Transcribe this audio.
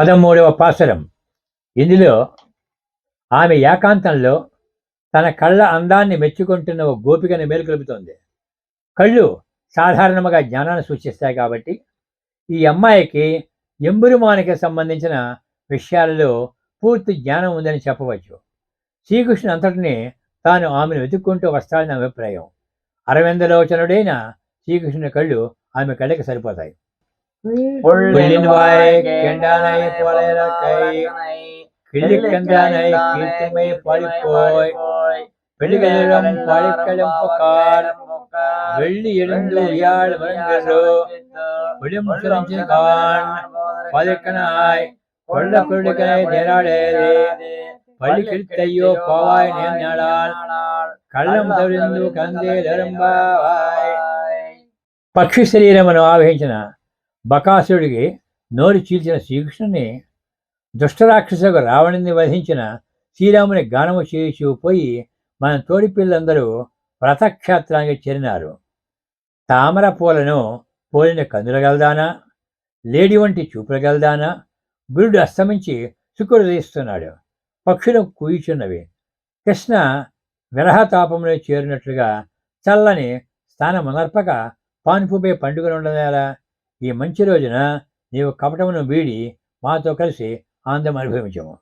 పదమూడవ పాసరం. ఇందులో ఆమె ఏకాంతంలో తన కళ్ళ అందాన్ని మెచ్చుకుంటున్న ఒక గోపికను మేలుకొలుపుతోంది కళ్ళు సాధారణంగా జ్ఞానాన్ని సూచిస్తాయి కాబట్టి ఈ అమ్మాయికి ఎంబురుమానికి సంబంధించిన విషయాలలో పూర్తి జ్ఞానం ఉందని చెప్పవచ్చు. శ్రీకృష్ణుడు అంతటిని తాను ఆమెను వెతుక్కుంటూ వస్తాడని అభిప్రాయం. అరవిందలోచనుడైన శ్రీకృష్ణుని కళ్ళు ఆమె కళ్ళకి సరిపోతాయి. புள்ளின்வாய் கெண்டானை பலரக்கை கிள்ளிக்கண்டானை கீழ்த்துமை பழிப்போய் வெள்ளிகளிடம் பழிக்கலும் புகார் வெள்ளி எழுந்து உயாள் வருகிறோ விளிம்புறஞ்சின் கான் பதுக்கனாய் கொள்ள கொள்ளுகளை நேராடேது பள்ளி கிழ்த்தையோ போவாய் நேர்நாளால் கள்ளம் தவிர்ந்து கந்தே தரும்பாவாய் பக்ஷி சரீரம் ஆவகின்றன బకాసుడికి నోరు చీల్చిన శ్రీకృష్ణుని దుష్టరాక్షసుకు రావణుని వధించిన శ్రీరాముని గానము చేసి పోయి మన తోడి పిల్లలందరూ వ్రతక్షేత్రానికి చేరినారు. తామర పూలను పోలిన కందులగలదానా లేడి వంటి చూపులగలదానా గురుడు అస్తమించి శుకుడు తీస్తున్నాడు పక్షులు కూయిచున్నవి. కృష్ణ విరహతాపంలో చేరినట్లుగా చల్లని స్థానమునర్పక పాన్పుపై పండుగ ఉండదేలా ఈ మంచి రోజున నీవు కపటమును వీడి మాతో కలిసి ఆనందం అనుభవించము.